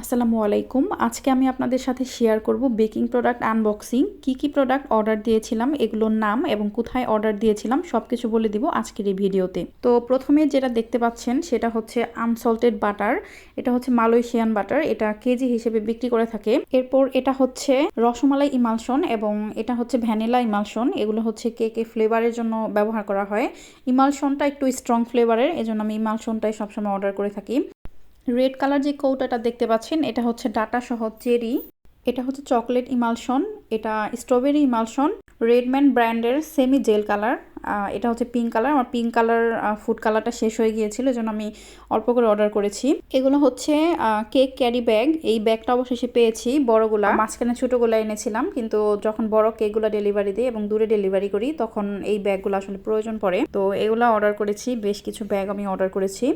আসসালামু আলাইকুম। আজকে আমি আপনাদের সাথে শেয়ার করব বেকিং প্রোডাক্ট আনবক্সিং কি কি প্রোডাক্ট অর্ডার দিয়েছিলাম, এগুলোর নাম এবং কোথায় অর্ডার দিয়েছিলাম সব কিছু বলে দিব আজকের এই ভিডিওতে। তো প্রথমে যেটা দেখতে পাচ্ছেন, সেটা হচ্ছে আনসল্টেড বাটার এটা হচ্ছে মালয়েশিয়ান বাটার এটা কেজি হিসেবে বিক্রি করে থাকে। এরপর এটা হচ্ছে রসমালাই ইমালশন এবং এটা হচ্ছে ভ্যানিলা ইমালশন। এগুলো হচ্ছে কেকে ফ্লেভারের জন্য ব্যবহার করা হয়। ইমালশনটা একটু স্ট্রং ফ্লেভারের এজন্য আমি ইমালশনটাই সবসময় অর্ডার করে থাকি। রেড কালার যে কৌটাটা দেখতে পাচ্ছেন, এটা হচ্ছে ডাটা সহ চেরি। এটা হচ্ছে চকলেট ইমালশন, এটা স্ট্রবেরি ইমালশন, রেডম্যান ব্র্যান্ডের সেমি জেল কালার। এটা হচ্ছে পিঙ্ক কালার আমার পিঙ্ক কালার ফুড কালারটা শেষ হয়ে গিয়েছিল, এজন্য আমি অল্প করে অর্ডার করেছি। এগুলো হচ্ছে কেক ক্যারি ব্যাগ এই ব্যাগটা অবশেষে পেয়েছি বড়গুলা। মাঝখানে ছোটোগুলো এনেছিলাম, কিন্তু যখন বড় কেকগুলো ডেলিভারি দিই এবং দূরে ডেলিভারি করি, তখন এই ব্যাগগুলো আসলে প্রয়োজন পড়ে। তো এগুলো অর্ডার করেছি, বেশ কিছু ব্যাগ আমি অর্ডার করেছি।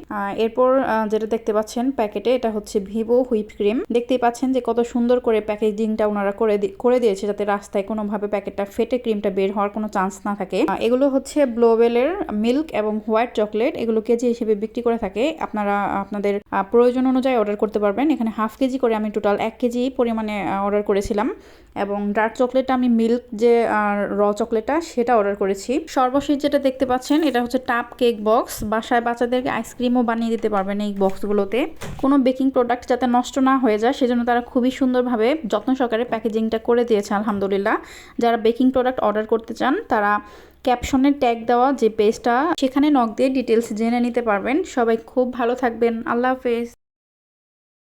এরপর যেটা দেখতে পাচ্ছেন প্যাকেটে এটা হচ্ছে ভিভো হুইপ ক্রিম দেখতেই পাচ্ছেন যে কত সুন্দর করে প্যাকেজিংটা ওনারা করে করে দিয়েছে, যাতে রাস্তায় কোনোভাবে প্যাকেটটা ফেটে ক্রিমটা বের হওয়ার কোনো চান্স না থাকে। এগুলো হচ্ছে ব্লোবেলের মিল্ক এবং হোয়াইট চকলেট, এগুলো কেজি হিসেবে বিক্রি করে থাকে। আপনারা, আপনাদের প্রয়োজন অনুযায়ী অর্ডার করতে পারবেন। এখানে হাফ কেজি করে আমি টোটাল এক কেজি পরিমাণে অর্ডার করেছিলাম এবং ডার্ক চকলেটটা আমি মিল্ক যে র চকলেটটা সেটা অর্ডার করেছি। সর্বশেষ যেটা দেখতে পাচ্ছেন, এটা হচ্ছে টাপ কেক বক্স। বাসায় বাচ্চাদেরকে আইসক্রিমও বানিয়ে দিতে পারবেন এই বক্সগুলোতে। কোনো বেকিং প্রোডাক্ট যাতে নষ্ট না হয়ে যায়, সেজন্য তারা খুবই সুন্দরভাবে যত্ন সহকারে প্যাকেজিংটা করে দিয়েছে, আলহামদুলিল্লাহ। যারা বেকিং প্রোডাক্ট অর্ডার করতে চান, তারা ক্যাপশনে ট্যাগ দেওয়া যে পেজটা সেখানে নক দিয়ে ডিটেলস জেনে নিতে পারবেন। সবাই খুব ভালো থাকবেন। আল্লাহ হাফেজ।